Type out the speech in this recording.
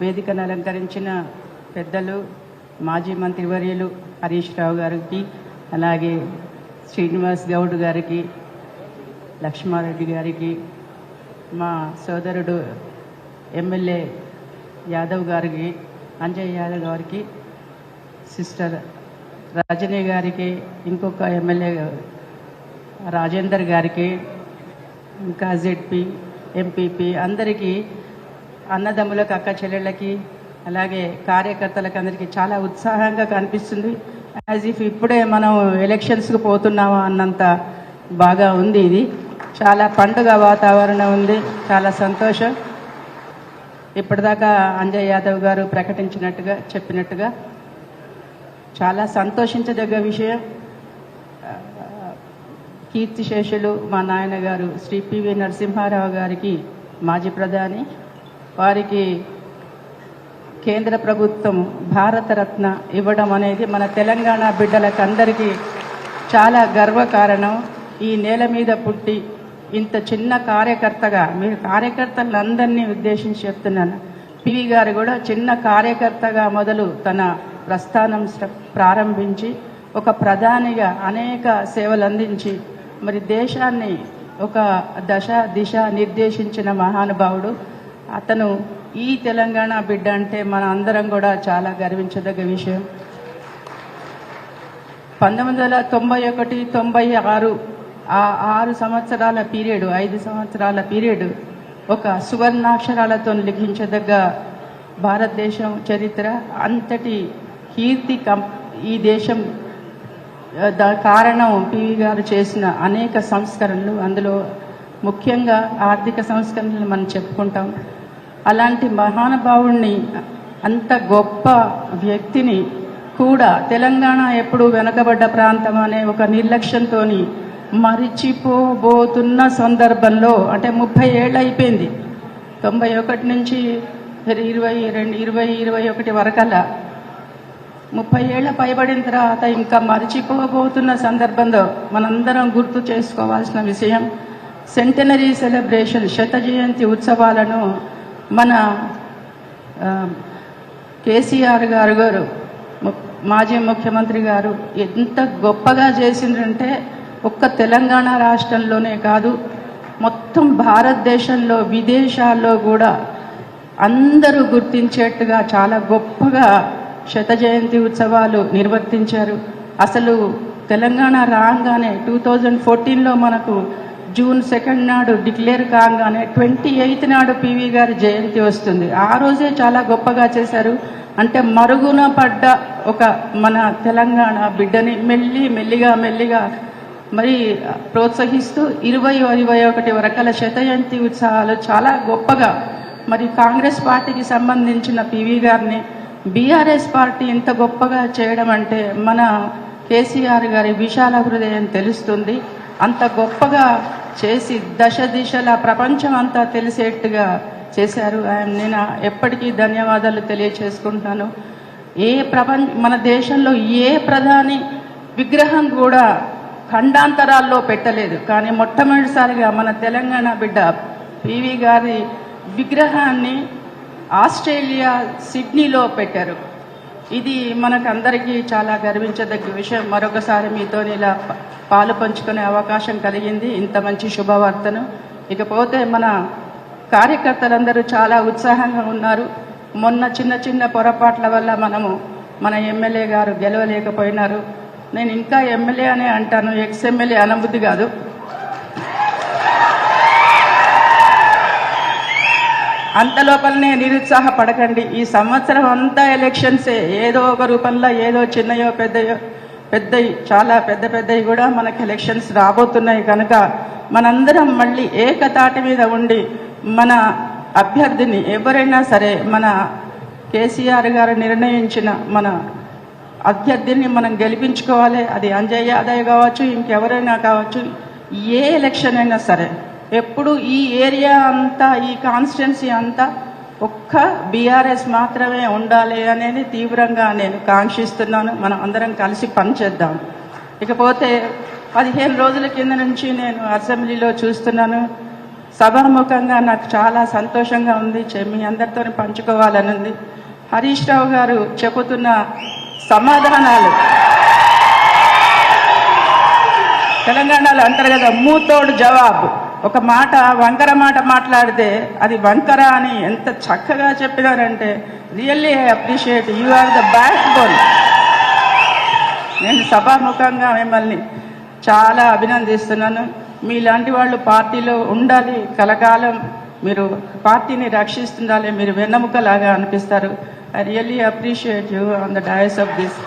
వేదికను అలంకరించిన పెద్దలు మాజీ మంత్రివర్యులు హరీష్ రావు గారికి అలాగే శ్రీనివాస్ గౌడ్ గారికి లక్ష్మారెడ్డి గారికి మా సోదరుడు ఎమ్మెల్యే యాదవ్ గారికి అంజయ్ యాదవ్ గారికి సిస్టర్ రజనీ గారికి ఇంకొక ఎమ్మెల్యే రాజేందర్ గారికి ఇంకా జెడ్పీ ఎంపీపీ అందరికీ అన్నదమ్ములకు అక్క చెల్లెళ్ళకి అలాగే కార్యకర్తలకు అందరికీ చాలా ఉత్సాహంగా కనిపిస్తుంది. యాజ్ ఇఫ్ ఇప్పుడే మనం ఎలక్షన్స్కి పోతున్నామా అన్నంత బాగా ఉంది ఇది. చాలా పండుగ వాతావరణం ఉంది. చాలా సంతోషం. ఇప్పటిదాకా అంజయ్ యాదవ్ గారు ప్రకటించినట్టుగా చెప్పినట్టుగా చాలా సంతోషించదగ్గ విషయం. కీర్తిశేషులు మా నాయన గారు శ్రీ పివి నరసింహారావు గారికి మాజీ ప్రధాని వారికి కేంద్ర ప్రభుత్వం భారతరత్న ఇవ్వడం అనేది మన తెలంగాణ బిడ్డలకు అందరికీ చాలా గర్వకారణం ఈ నేల మీద పుట్టి ఇంత చిన్న కార్యకర్తగా మీరు కార్యకర్తలందరినీ ఉద్దేశించి చెప్తున్నాను. పివి గారు కూడా చిన్న కార్యకర్తగా మొదలు తన ప్రస్థానం ప్రారంభించి ఒక ప్రధానిగా అనేక సేవలు అందించి మరి దేశాన్ని ఒక దశ దిశ నిర్దేశించిన మహానుభావుడు. అతను ఈ తెలంగాణ బిడ్డ అంటే మన అందరం కూడా చాలా గర్వించదగ్గ విషయం. పంతొమ్మిది వందల తొంభై ఒకటి తొంభై ఆరు ఆ ఆరు సంవత్సరాల పీరియడ్ ఐదు సంవత్సరాల పీరియడ్ ఒక సువర్ణాక్షరాలతో లిఖించదగ్గ భారతదేశం చరిత్ర. అంతటి కీర్తి కం ఈ దేశం దా కారణం పివి గారు చేసిన అనేక సంస్కరణలు. అందులో ముఖ్యంగా ఆర్థిక సంస్కరణలు మనం చెప్పుకుంటాం. అలాంటి మహానుభావుణ్ణి అంత గొప్ప వ్యక్తిని కూడా తెలంగాణ ఎప్పుడు వెనకబడ్డ ప్రాంతం అనే ఒక నిర్లక్ష్యంతో మరిచిపోబోతున్న సందర్భంలో అంటే ముప్పై ఏళ్ళు అయిపోయింది. తొంభై ఒకటి నుంచి ఇరవై రెండు ఇరవై ఇరవై ఒకటి వరకల్లా ముప్పై ఏళ్ళ పైబడిన తర్వాత ఇంకా మరిచిపోబోతున్న సందర్భంలో మనందరం గుర్తు చేసుకోవాల్సిన విషయం సెంటనరీ సెలబ్రేషన్ శత జయంతి ఉత్సవాలను మన కేసీఆర్ గారు గారు మాజీ ముఖ్యమంత్రి గారు ఎంత గొప్పగా చేసిండ్రంటే ఒక్క తెలంగాణ రాష్ట్రంలోనే కాదు మొత్తం భారతదేశంలో విదేశాల్లో కూడా అందరూ గుర్తించేట్టుగా చాలా గొప్పగా శత జయంతి ఉత్సవాలు నిర్వర్తించారు. అసలు తెలంగాణ రాగానే టూ థౌజండ్ ఫోర్టీన్లో మనకు జూన్ సెకండ్ నాడు డిక్లేర్ కాగానే ట్వంటీ ఎయిత్ నాడు పివి గారి జయంతి వస్తుంది. ఆ రోజే చాలా గొప్పగా చేశారు. అంటే మరుగున పడ్డ ఒక మన తెలంగాణ బిడ్డని మెల్లి మెల్లిగా మెల్లిగా మరి ప్రోత్సహిస్తూ ఇరవై ఇరవై ఒకటి వరకల శతజయంతి ఉత్సవాలు చాలా గొప్పగా మరి కాంగ్రెస్ పార్టీకి సంబంధించిన పివి గారిని బీఆర్ఎస్ పార్టీ ఇంత గొప్పగా చేయడం అంటే మన కేసీఆర్ గారి విశాల హృదయం తెలుస్తుంది. అంత గొప్పగా చేసి దశ దిశల ప్రపంచం అంతా తెలిసేట్టుగా చేశారు. ఆయన నేను ఎప్పటికీ ధన్యవాదాలు తెలియచేసుకుంటున్నాను ఏ ప్రపంచ మన దేశంలో ఏ ప్రధాని విగ్రహం కూడా ఖండాంతరాల్లో పెట్టలేదు. కానీ మొట్టమొదటిసారిగా మన తెలంగాణ బిడ్డ పివి గారి విగ్రహాన్ని ఆస్ట్రేలియా సిడ్నీలో పెట్టారు. ఇది మనకందరికీ చాలా గర్వించదగ్గ విషయం. మరొకసారి మీతో ఇలా పాలు పంచుకునే అవకాశం కలిగింది. ఇంత మంచి శుభవార్తను. ఇకపోతే మన కార్యకర్తలందరూ చాలా ఉత్సాహంగా ఉన్నారు. మొన్న చిన్న చిన్న పొరపాట్ల వల్ల మనము మన ఎమ్మెల్యే గారు గెలవలేకపోయినారు. నేను ఇంకా ఎమ్మెల్యే అనే అంటాను. ఎక్స్ ఎమ్మెల్యే అనబుద్ధి కాదు. అంత లోపలనే నిరుత్సాహపడకండి. ఈ సంవత్సరం అంతా ఎలక్షన్సే. ఏదో ఒక రూపంలో ఏదో చిన్నయో పెద్దయో పెద్దవి చాలా పెద్ద పెద్దవి కూడా మనకి ఎలక్షన్స్ రాబోతున్నాయి. కనుక మనందరం మళ్ళీ ఏకతాటి మీద ఉండి మన అభ్యర్థిని ఎవరైనా సరే మన కేసీఆర్ గారు నిర్ణయించిన మన అభ్యర్థిని మనం గెలిపించుకోవాలి. అది అంజయ్ యాదవ్ కావచ్చు ఇంకెవరైనా కావచ్చు ఏ ఎలక్షన్ అయినా సరే ఎప్పుడు ఈ ఏరియా అంతా ఈ కాన్స్టిట్యున్సీ అంతా ఒక్క బీఆర్ఎస్ మాత్రమే ఉండాలి అనేది తీవ్రంగా నేను కాంక్షిస్తున్నాను. మనం అందరం కలిసి పనిచేద్దాం ఇకపోతే పదిహేను రోజుల కింద నుంచి నేను అసెంబ్లీలో చూస్తున్నాను. సభాముఖంగా నాకు చాలా సంతోషంగా ఉంది. మీ అందరితో పంచుకోవాలని ఉంది. హరీష్ రావు గారు చెబుతున్న సమాధానాలు. తెలంగాణలో అంటారు కదా మూతోడు జవాబు. ఒక మాట వంకర మాట మాట్లాడితే అది వంకర అని ఎంత చక్కగా చెప్పినారంటే really I appreciate you are the backbone నేను సభాముఖంగా మిమ్మల్ని చాలా అభినందిస్తున్నాను. మీలాంటి వాళ్ళు పార్టీలో ఉండాలి కలకాలం మీరు పార్టీని రక్షిస్తుండాలి మీరు వెన్నెముకలాగా అనిపిస్తారు. I really appreciate you on the dais of this